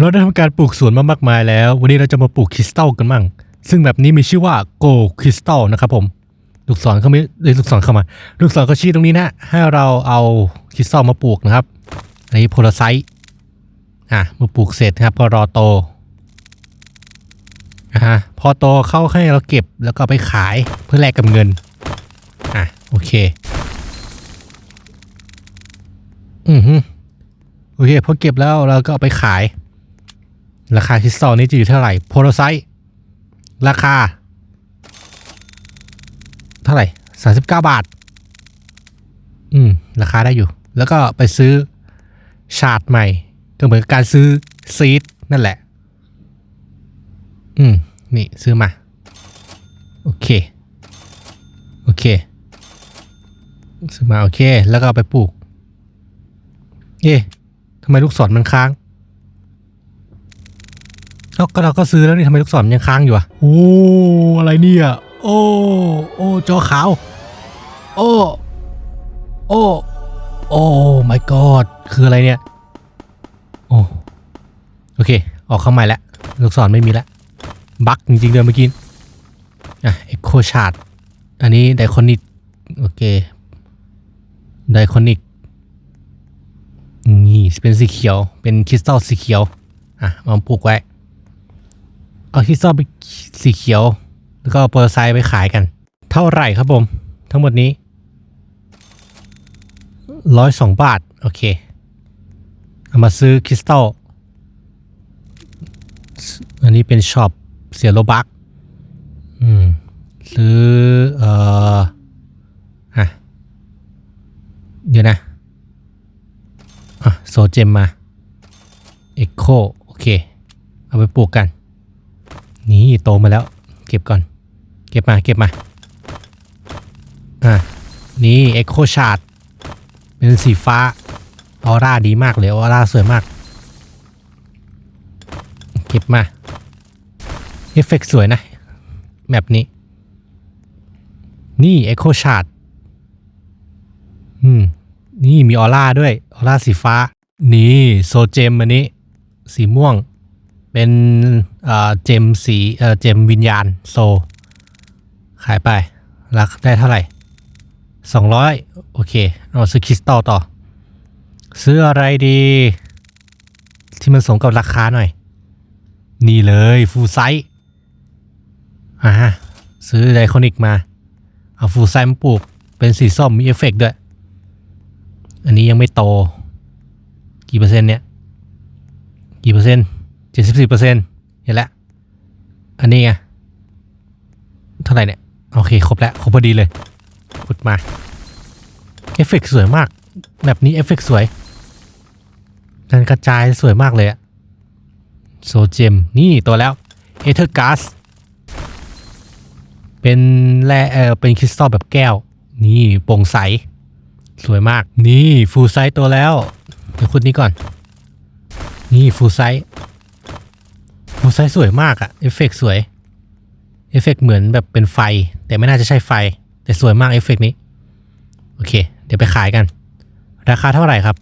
เราได้ทำการปลูกสวนมามากมายแล้ว วันนี้เราจะมาปลูกคริสตัลกันมั่ง ซึ่งแบบนี้มีชื่อว่าโกคริสตัลนะครับผมลูกศรเขาไม่ลูกศรเข้ามา ลูกศรเขาชี้ตรงนี้นะ ให้เราเอาคริสตัลมาปลูกนะครับอันนี้โพลาไซต์อะเมื่อปลูกเสร็จนะครับก็รอโตอะฮะพอโตเข้าให้เราเก็บแล้วก็ไปขายเพื่อแลกกับเงินอะโอเคอือฮึโอเคพอเก็บแล้วเราก็เอาไปขาย ราคาคริสตัลนี้จะอยู่เท่าไหร่โพลาไซต์ราคา เท่าไหร่สามสิบเก้าบาท อืม ราคาได้อยู่ แล้วก็ไปซื้อชาร์ดใหม่ ก็เหมือนการซื้อซีดนั่นแหละ อืม นี่ซื้อมา โอเค โอเค ซื้อมา โอเค แล้วก็ไปปลูก เอ๊ะทำไมลูกศรมันค้าง เอ้าก็เราก็ซื้อแล้วนี่ทำไมลูกศรมันยังค้างอยู่อะโอ้อะไรเนี่ย โอ้โอ้จอขาว โอ้ โอ้โอ้ my god คืออะไรเนี่ย โอ้โอเค ออกเข้าใหม่แล้วลูกศรไม่มีแล้วบั๊กจริงๆเดินเมื่อกี้อะเอ็กโคชาร์ดอันนี้ไดคอนิกโอเคไดคอนิกนี่เป็นสีเขียว เป็นคริสตัลสีเขียว อะมาปลูกไว้ เอาคริสตัลไปสีเขียว แล้วก็เอาโปรไซต์ไปขายกัน เท่าไหร่ครับผม ทั้งหมดนี้ร้อยสองบาท โอเค เอามาซื้อคริสตัลอันนี้เป็นช็อปเสียโลบักอืมซื้อเอ่ออะเดี๋ยวนะ อะ โซเจมมา เอ็กโค โอเค เอาไปปลูกกัน นี่โตมาแล้ว เก็บก่อน เก็บมาเก็บมา อะ นี่เอ็กโคชาร์ดเป็นสีฟ้า ออร่าดีมากเลยออร่าสวยมาก เก็บมาเอฟเฟกต์สวยนะแบบนี้ นี่ Echo Shard อืม นี่มีออร่าด้วย ออร่าสีฟ้า นี่โซเจมอันนี้ สีม่วง เป็นเจมสีเจมวิญญาณโซ ขายไปรักได้เท่าไหร่สองร้อยโอเค เอาซื้อคริสตัลต่อ ซื้ออะไรดี ที่มันสมกับราคาหน่อย นี่เลยฟูลไซส์อ่าซื้อไดคอนิกมา เอาฟูลไซส์มาปลูก เป็นสีส้มมีเอฟเฟกต์ด้วย อันนี้ยังไม่โต กี่เปอร์เซ็นต์เนี่ย กี่เปอร์เซ็นต์ เจ็ดสิบสี่เปอร์เซ็นต์เห็นแล้ว อันนี้ไง เท่าไหร่เนี่ย โอเค ครบแล้ว ครบพอดีเลยกดมา เอฟเฟกต์สวยมาก แบบนี้เอฟเฟกต์สวยการกระจายสวยมากเลยอะโซเจม นี่ตัวแล้ว เอเธอร์ก๊าซเป็นแร่เออเป็นคริสตัลแบบแก้ว นี่โปร่งใส สวยมาก นี่ฟูลไซส์ตัวแล้ว เดี๋ยวคุณนี้ก่อน นี่ฟูลไซส์ ไซส์สวยมากอะเอฟเฟกต์สวย เอฟเฟกต์เหมือนแบบเป็นไฟ แต่ไม่น่าจะใช่ไฟ แต่สวยมากเอฟเฟกต์นี้ โอเค เดี๋ยวไปขายกัน ราคาเท่าไหร่ครับ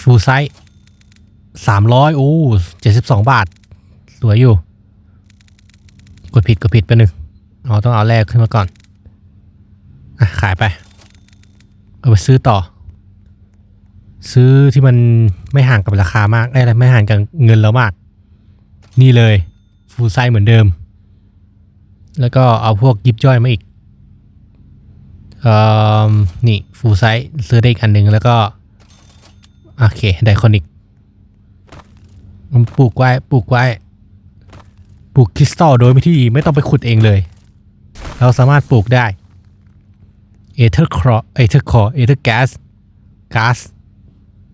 ฟูลไซส์สามร้อยโอ้เจ็ดสิบสองบาท สวยอยู่ กดผิดกดผิดไปหนึ่งอ๋อต้องเอาแรกขึ้นมาก่อน อะ ขายไป เอาไปซื้อต่อ ซื้อที่มันไม่ห่างกับราคามากไอ้อะไรไม่ห่างกับเงินเรามาก นี่เลยฟูลไซเหมือนเดิม แล้วก็เอาพวกยิบย่อยมาอีกออนี่ฟูลไซซื้อได้อีกอันหนึ่งแล้วก็ โอเค ไดคอนิกมันปลูกไว้ปลูกไว้ปลูกคริสตัลโดยไม่ที่ไม่ต้องไปขุดเองเลย เราสามารถปลูกได้เอเธอร์ครอเอเธอร์คอเอเธอร์แก๊สก๊าซ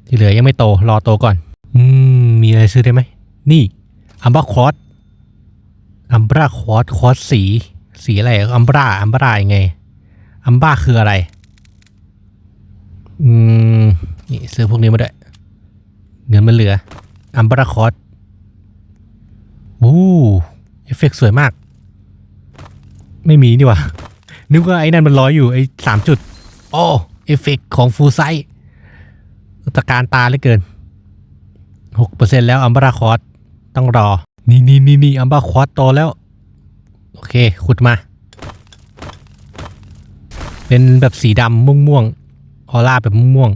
ที่เหลือยังไม่โต รอโตก่อน อืม มีอะไรซื้อได้ไหม นี่ อัมบราควอตอัมบราควอตควอตสี สีอะไร อัมบรา อัมบรายังไง อัมบราคืออะไร อืม นี่ซื้อพวกนี้มาด้วย เงินมันเหลือ อัมบราคอสโอ้เอฟเฟกต์สวยมาก ไม่มีนี่ว่านึกว่าไอ้นั่นมันร้อยอยู่ไอ้สามจุด โอ้ เอฟเฟกต์ของฟูไซส์ ตะการตาเหลือเกินหกเปอร์เซ็นแล้วอัมบราคอสต้องรอ นี่นี่นี่นี่อัมบราคอสโตแล้ว โอเค ขุดมา เป็นแบบสีดำม่วงม่วงๆออร่าแบบม่วง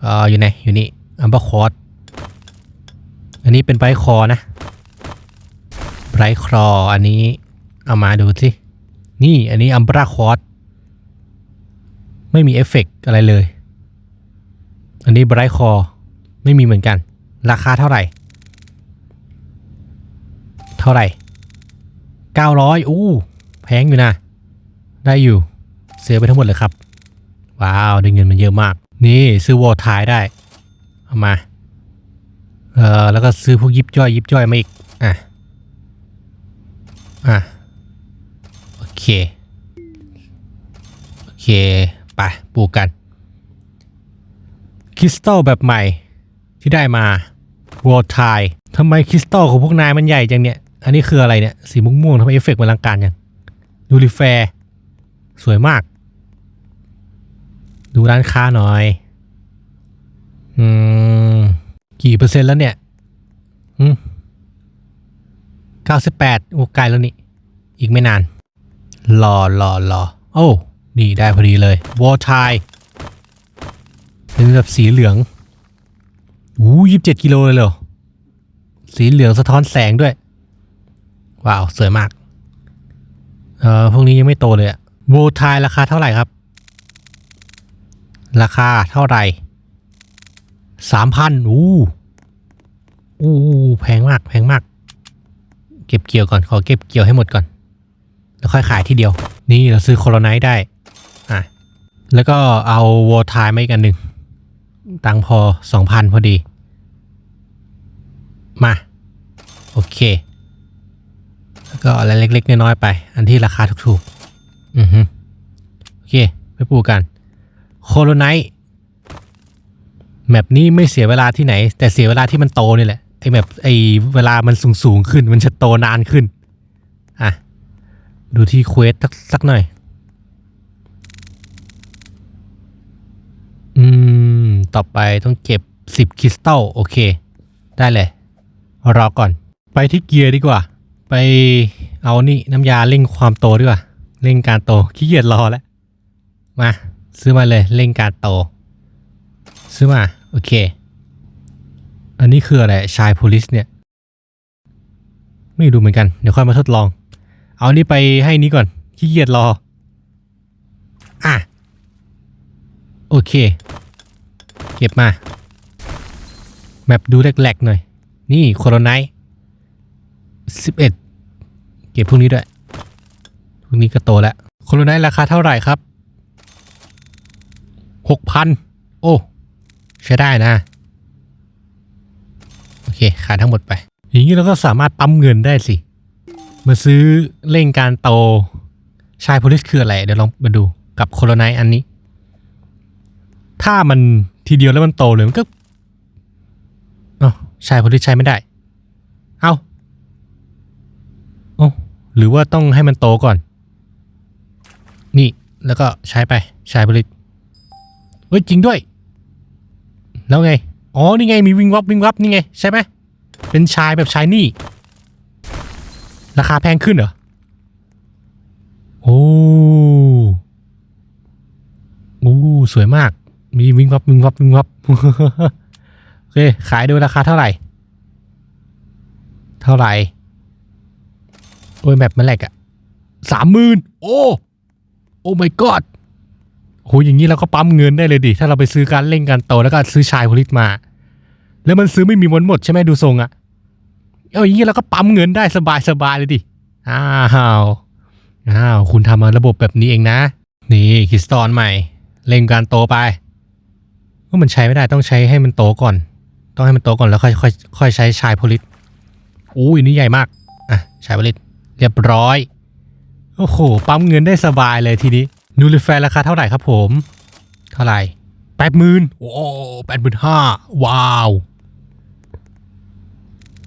เอ่ออยู่ไหน อยู่นี่อัมบราคอสอันนี้เป็นไบร์คอนะไบร์คออันนี้เอามาดูสินี่อันนี้อัมบราคอสไม่มีเอฟเฟกต์อะไรเลย อันนี้ไบรท์คอไม่มีเหมือนกัน ราคาเท่าไหร่ เท่าไหร่ 900 อู้แพงอยู่นะ ได้อยู่ซื้อไปทั้งหมดเลยครับ ว้าว ได้เงินมันเยอะมาก นี่ซื้อวอลทายได้ เอามา เออแล้วก็ซื้อพวกยิบย่อยยิบย่อยมาอีก อะ อะ โอเค โอเค ไป ปลูกกัน คริสตัลแบบใหม่ที่ได้มาวอลทายทำไมคริสตัลของพวกนายมันใหญ่จังเนี่ย อันนี้คืออะไรเนี่ย สีม่วงๆทำไมเอฟเฟกต์มันลังการจังดูริแฟร์สวยมาก ดูร้านค้าหน่อย อืม กี่เปอร์เซ็นต์แล้วเนี่ยอืมเก้าสิบแปดโอ้ไกลแล้วนี่ อีกไม่นาน รอรอรอโอ้ นี่ได้พอดีเลยวอลทาย เป็นแบบสีเหลืองอู้ยี่สิบเจ็ดกิโลเลยเหรอ สีเหลืองสะท้อนแสงด้วย ว้าว สวยมาก เอ่อ พวกนี้ยังไม่โตเลยอะโวทายราคาเท่าไหร่ครับ ราคาเท่าไหร่สามพันอู้อู้แพงมาก แพงมาก เก็บเกี่ยวก่อน ขอเก็บเกี่ยวให้หมดก่อน แล้วค่อยขายทีเดียว นี่เราซื้อโคโรไนท์ได้ อะ แล้วก็เอาโวทายมาอีกอันหนึ่ง ตังพอสองพันพอดี มา โอเค แล้วก็อะไรเล็ก ๆ น้อย ๆ ไป อันที่ราคาถูก ๆ อือฮึโอเค ไปปลูกกัน โคโลไนท์แมปนี้ไม่เสียเวลาที่ไหน แต่เสียเวลาที่มันโตนี่แหละ ไอแมปไอเวลามันสูงสูงๆขึ้น มันจะโตนานขึ้น อะ ดูที่เควสสักสักหน่อย อืม ต่อไปต้องเก็บ 10 คริสตัลโอเค ได้เลย รอก่อน ไปที่เกียร์ดีกว่า ไปเอานี่น้ำยาเร่งความโตดีกว่าเร่งการโตขี้เกียจรอแล้ว มา ซื้อมาเลยเร่งการโต ซื้อมา โอเค อันนี้คืออะไรชายโพลิสเนี่ย ไม่รู้เหมือนกัน เดี๋ยวค่อยมาทดลอง เอานี่ไปให้นี้ก่อนขี้เกียจรอ อะ โอเค เก็บมา แมปดูแหลกๆหน่อย นี่โคโรไนท์สิบเอ็ดเก็บพวกนี้ด้วย พวกนี้ก็โตแล้ว โคโรไนท์ราคาเท่าไหร่ครับหกพันโอ้ ใช้ได้นะ โอเค ขายทั้งหมดไป อย่างนี้เราก็สามารถปั๊มเงินได้สิ มาซื้อเร่งการโต ชายโพลิสคืออะไร เดี๋ยวลองมาดูกับโคโรไนท์อันนี้ ถ้ามัน ทีเดียวแล้วมันโตเลยมันก็เอ้าชายโพลิสใช้ไม่ได้ เอาเอ้หรือว่าต้องให้มันโตก่อน นี่แล้วก็ใช้ไปชายโพลิสเฮ้ยจริงด้วย แล้วไง อ๋อ นี่ไง มีวิงวับวิงวับนี่ไง ใช่ไหมเป็นชายแบบชายนี่ ราคาแพงขึ้นเหรอ โอ้ โอ้ สวยมาก มีวิงวับวิงวับวิงวับโอเค ขายโดยราคาเท่าไหร่ เท่าไหร่โอ้ยแมปมันแหลกอะสามหมื่นโอ้โอ้ my god โหอย่างนี้เราก็ปั๊มเงินได้เลยดิ ถ้าเราไปซื้อการเล่นการโตแล้วก็ซื้อชายผลิตมา แล้วมันซื้อไม่มีวันหมดใช่ไหมดูทรงอะเอาอย่างนี้เราก็ปั๊มเงินได้สบายสบายเลยดิ อ้าว อ้าว คุณทำมาระบบแบบนี้เองนะ นี่คริสตอนใหม่ เล่นการโตไป ว่ามันใช้ไม่ได้ต้องใช้ให้มันโตก่อน ต้องให้มันโตก่อนแล้วค่อยค่อยค่อยใช้ชายโพลิตอู้ยนี่ใหญ่มากอะชายโพลิตเรียบร้อย โอ้โห ปั๊มเงินได้สบายเลยทีนี้นูริแฟร์ราคาเท่าไหร่ครับผม เท่าไหร่แปดหมื่นโอ้แปดหมื่นห้าว้าว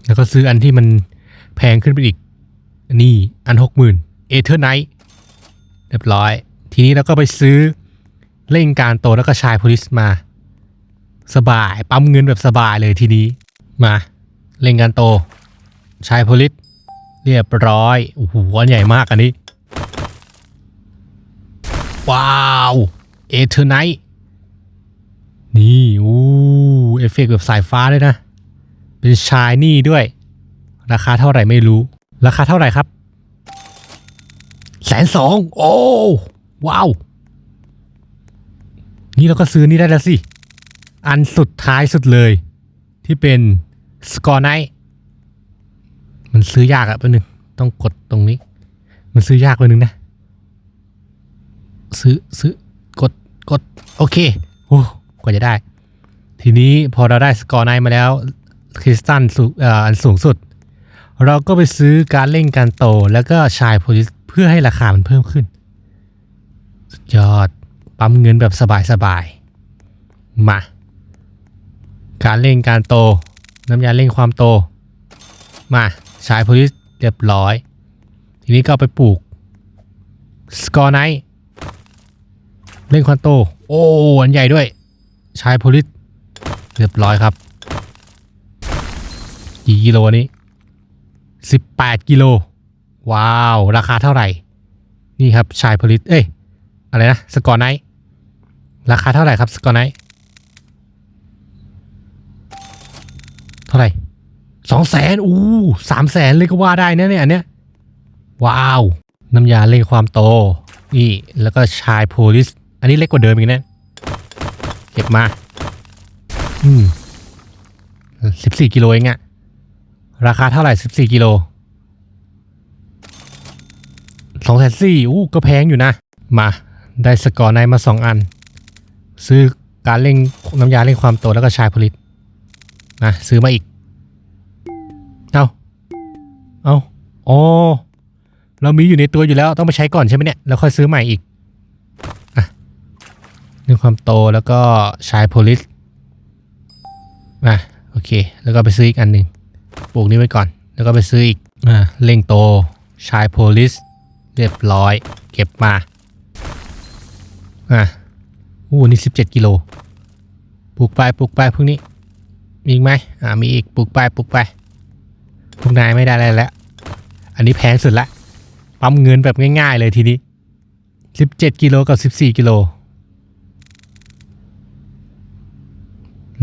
แล้วก็ซื้ออันที่มันแพงขึ้นไปอีก นี่อันหกหมื่นเอเธอร์ไนท์เรียบร้อย ทีนี้เราก็ไปซื้อเล่งการโตแล้วก็ชายโพลิสมา สบาย ปั๊มเงินแบบสบายเลยทีนี้ มา เล่นกันโต ชายพลิสเรียบร้อย โอ้โหอันใหญ่มากอันนี้ ว้าวเอเทอร์ไนท์นี่อู้เอฟเฟกต์แบบสายฟ้าเลยนะ เป็นชายนี่ด้วย ราคาเท่าไหร่ไม่รู้ ราคาเท่าไหร่ครับแสนสองโอ้ว้าว นี่เราก็ซื้อนี่ได้แล้วสิ อันสุดท้ายสุดเลย ที่เป็นสกอร์ไนท์มันซื้อยากอะแป๊บนึง ต้องกดตรงนี้ มันซื้อยากไปนึงนะ ซื้อซื้อกดกด โอเคโอ้กว่าจะได้ ทีนี้พอเราได้สกอร์ไนท์มาแล้วคริสตันสูงอันสูงสุด เราก็ไปซื้อการเล่นการโต แล้วก็ชายโพลิสเพื่อให้ราคามันเพิ่มขึ้น สุดยอด ปั๊มเงินแบบสบายๆมา การเล่นการโต น้ำยาเร่งความโต มาชายโพลิสเรียบร้อย ทีนี้ก็ไปปลูกสกอร์ไนท์เล่นความโต โอ้อันใหญ่ด้วยชายโพลิสเรียบร้อยครับกี่กิโลนี้ 18 กิโล ว้าว ราคาเท่าไหร่ นี่ครับชายโพลิสเอ้ย อะไรนะ สกอร์ไนท์ราคาเท่าไหร่ครับ สกอร์ไนท์ ท่าไหร่สองแสนอู้สามแสนเลยก็ว่าได้นะเนี่ยอันเนี้ยว้าว น้ำยาเร่งความโต นี่ แล้วก็ชายโพลิส อันนี้เล็กกว่าเดิมอีกนะ เก็บมา อืมสิบสี่กิโลเองอะราคาเท่าไหร่สิบสี่กิโลสองแสนสี่อู้ก็แพงอยู่นะ มา ได้สกอร์ในมาสองอัน ซื้อการเร่งน้ำยาเร่งความโตแล้วก็ชายผลิต นะซื้อมาอีก เอาเอาอ๋อเรามีอยู่ในตัวอยู่แล้วต้องไปใช้ก่อนใช่ไหมเนี่ย แล้วค่อยซื้อใหม่อีกอะเรื่องความโตแล้วก็ชายโพลิสอะโอเค แล้วก็ไปซื้ออีกอันหนึ่งปลูกนี้ไว้ก่อน แล้วก็ไปซื้ออีกอะเร่งโตชายโพลิสเรียบร้อย เก็บมาอะอู้นี่สิบเจ็ดกิโลปลูกไปปลูกไปพวกนี้ มีอีกไหมอ่ามีอีกปลูกไปปลูกไปพวกนายไม่ได้อะไรแล้ว อันนี้แพงสุดละปั๊มเงินแบบง่ายๆเลยทีนี้สิบเจ็ดกิโลกับสิบสี่กิโล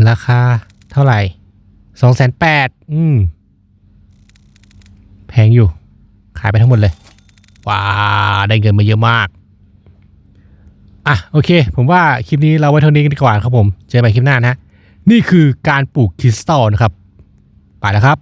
ราคาเท่าไหร่สองแสนแปดอืม แพงอยู่ ขายไปทั้งหมดเลย ว้า ได้เงินมาเยอะมาก อะ โอเค ผมว่าคลิปนี้เราไว้เท่านี้กันดีกว่าครับผม เจอกันใหม่คลิปหน้านะฮะ นี่คือการปลูกคริสตัลนะครับ ไปแล้วครับ